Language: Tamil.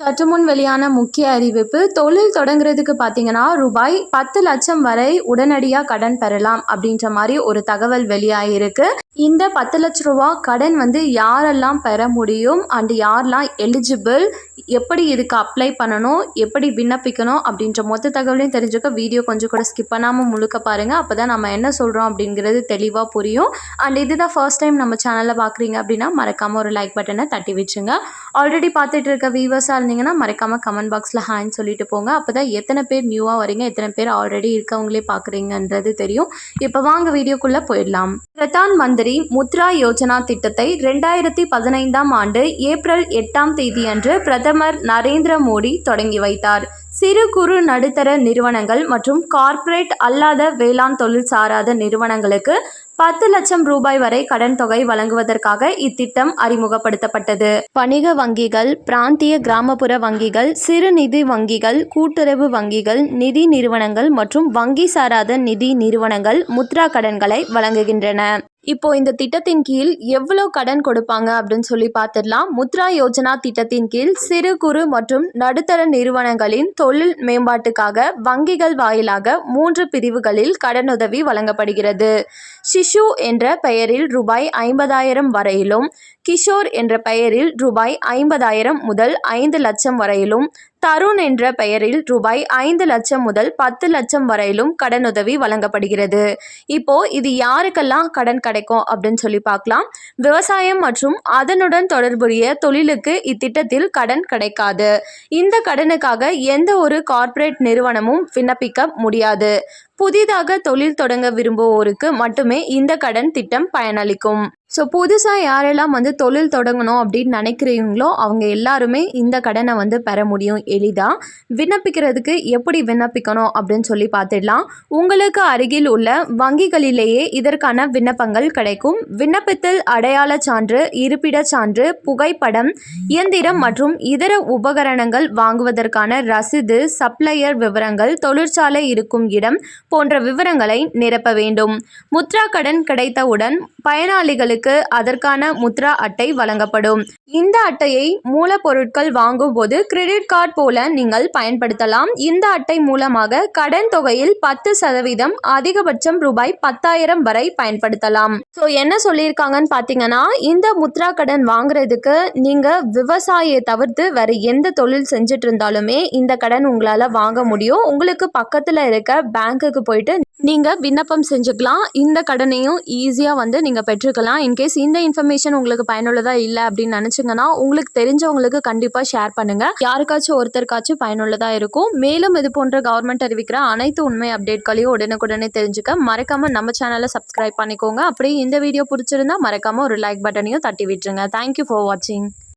சற்று முன் வெளியான முக்கிய அறிவிப்பு தொழில் தொடங்குறதுக்கு பார்த்தீங்கன்னா ரூபாய் பத்து லட்சம் வரை உடனடியாக கடன் பெறலாம் அப்படின்ற மாதிரி ஒரு தகவல் வெளியாகிருக்கு இந்த பத்து லட்ச ரூபா கடன் வந்து யாரெல்லாம் பெற முடியும்? அண்ட் யாரெல்லாம் எலிஜிபிள் எப்படி இதுக்கு அப்ளை பண்ணணும்? எப்படி விண்ணப்பிக்கணும்? அப்படின்ற மொத்த தகவலையும் தெரிஞ்சுக்க வீடியோ கொஞ்சம் கூட ஸ்கிப் பண்ணாமல் முழுக்க பாருங்கள் அப்போ தான் நம்ம என்ன சொல்கிறோம் அப்படிங்கிறது தெளிவாக புரியும். அண்ட் இதுதான் ஃபர்ஸ்ட் டைம் நம்ம சேனலில் பார்க்குறீங்க அப்படின்னா மறக்காமல் ஒரு லைக் பட்டனை தட்டி வச்சுங்க. ஆல்ரெடி பார்த்துட்டு இருக்க வியூவர்ஸாக இருந்தீங்கன்னா மறக்காமல் கமெண்ட் பாக்ஸில் ஹேண்ட் சொல்லிட்டு போங்க. அப்போ தான் எத்தனை பேர் நியூவாக வரீங்க எத்தனை பேர் ஆல்ரெடி இருக்கவங்களே பார்க்குறீங்கன்றது தெரியும். இப்போ வாங்க வீடியோக்குள்ளே போயிடலாம். பிரதான் மந்திரி முத்ரா யோஜனா திட்டத்தை ரெண்டாயிரத்தி பதினைந்தாம் ஆண்டு ஏப்ரல் எட்டாம் தேதியன்று பிரதமர் நரேந்திர மோடி தொடங்கி வைத்தார். சிறு குறு நடுத்தர நிறுவனங்கள் மற்றும் கார்ப்பரேட் அல்லாத வேளாண் தொழில் சாராத நிறுவனங்களுக்கு பத்து லட்சம் ரூபாய் வரை கடன் தொகை வழங்குவதற்காக இத்திட்டம் அறிமுகப்படுத்தப்பட்டது. வணிக வங்கிகள் பிராந்திய கிராமப்புற வங்கிகள் சிறு நிதி வங்கிகள் கூட்டுறவு வங்கிகள் நிதி நிறுவனங்கள் மற்றும் வங்கி சாராத நிதி நிறுவனங்கள் முத்ரா கடன்களை வழங்குகின்றன. இப்போ இந்த திட்டத்தின் கீழ் எவ்வளோ கடன் கொடுப்பாங்க அப்படின்னு சொல்லி பார்த்துடலாம். முத்ரா யோஜனா திட்டத்தின் கீழ் சிறு குறு மற்றும் நடுத்தர நிறுவனங்களின் தொழில் மேம்பாட்டுக்காக வங்கிகள் வாயிலாக மூன்று பிரிவுகளில் கடனுதவி வழங்கப்படுகிறது. சிஷு என்ற பெயரில் ரூபாய் ஐம்பதாயிரம் வரையிலும் கிஷோர் என்ற பெயரில் ரூபாய் ஐம்பதாயிரம் முதல் ஐந்து லட்சம் வரையிலும் தருண் என்ற பெயரில் ரூபாய் ஐந்து லட்சம் முதல் பத்து லட்சம் வரையிலும் கடனுதவி வழங்கப்படுகிறது. இப்போ இது யாருக்கெல்லாம் கடன் கிடைக்கும் அப்படின்னு சொல்லி பார்க்கலாம். விவசாயம் மற்றும் அதனுடன் தொடர்புடைய தொழிலுக்கு இத்திட்டத்தில் கடன் கிடைக்காது. இந்த கடனுக்காக எந்த ஒரு கார்ப்பரேட் நிறுவனமும் விண்ணப்பிக்க முடியாது. புதிதாக தொழில் தொடங்க விரும்புவோருக்கு மட்டுமே இந்த கடன் திட்டம் பயனளிக்கும். ஸோ புதுசாக யாரெல்லாம் வந்து தொழில் தொடங்கணும் அப்படின்னு நினைக்கிறீங்களோ அவங்க எல்லாருமே இந்த கடனை வந்து பெற முடியும். எளிதாக விண்ணப்பிக்கிறதுக்கு எப்படி விண்ணப்பிக்கணும் அப்படின்னு சொல்லி பார்த்துடலாம். உங்களுக்கு அருகில் உள்ள வங்கிகளிலேயே இதற்கான விண்ணப்பங்கள் கிடைக்கும். விண்ணப்பத்தில் அடையாள சான்று இருப்பிடச் சான்று புகைப்படம் இயந்திரம் மற்றும் இதர உபகரணங்கள் வாங்குவதற்கான ரசீது சப்ளையர் விவரங்கள் தொழிற்சாலை இருக்கும் இடம் போன்ற விவரங்களை நிரப்ப வேண்டும். முத்ரா கடன் கிடைத்தவுடன் பயனாளிகளுக்கு அதற்கான முத்ரா அட்டை வழங்கப்படும். இந்த அட்டையை மூலப்பொருட்கள் வாங்கும்போது கிரெடிட் கார்டு போல நீங்கள் பயன்படுத்தலாம். இந்த அட்டை மூலமாக கடன் தொகையில் பத்து சதவீதம் அதிகபட்சம் ரூபாய் பத்தாயிரம் வரை பயன்படுத்தலாம். ஸோ என்ன சொல்லியிருக்காங்கன்னு பார்த்தீங்கன்னா இந்த முத்ரா கடன் வாங்குறதுக்கு நீங்கள் விவசாயியை தவிர்த்து வேறு எந்த தொழில் செஞ்சுட்டு இருந்தாலுமே இந்த கடன் உங்களால் வாங்க முடியும். உங்களுக்கு பக்கத்தில் இருக்க பேங்க்குக்கு போயிட்டு நீங்கள் விண்ணப்பம் செஞ்சுக்கலாம். இந்த கடனையும் ஈஸியாக வந்து நீங்கள் பெற்றுக்கலாம். இன்கேஸ் இந்த இன்ஃபர்மேஷன் உங்களுக்கு பயனுள்ளதாக இல்லை அப்படின்னு நினச்சிங்கன்னா உங்களுக்கு தெரிஞ்சவங்களுக்கு கண்டிப்பாக ஷேர் பண்ணுங்கள் யாருக்காச்சும் ஒருத்தருக்காச்சும் பயனுள்ளதாக இருக்கும். மேலும் இது போன்ற கவர்மெண்ட் அறிவிக்கிற அனைத்து உண்மை அப்டேட்களையும் உடனுக்குடனே தெரிஞ்சுக்க மறக்காமல் நம்ம சேனலை சப்ஸ்கிரைப் பண்ணிக்கோங்க. அப்படியே இந்த வீடியோ பிடிச்சிருந்தா மறக்காமல் ஒரு லைக் பட்டனையும் தட்டி விட்டுருங்க. தேங்க்யூ ஃபார் வாட்சிங்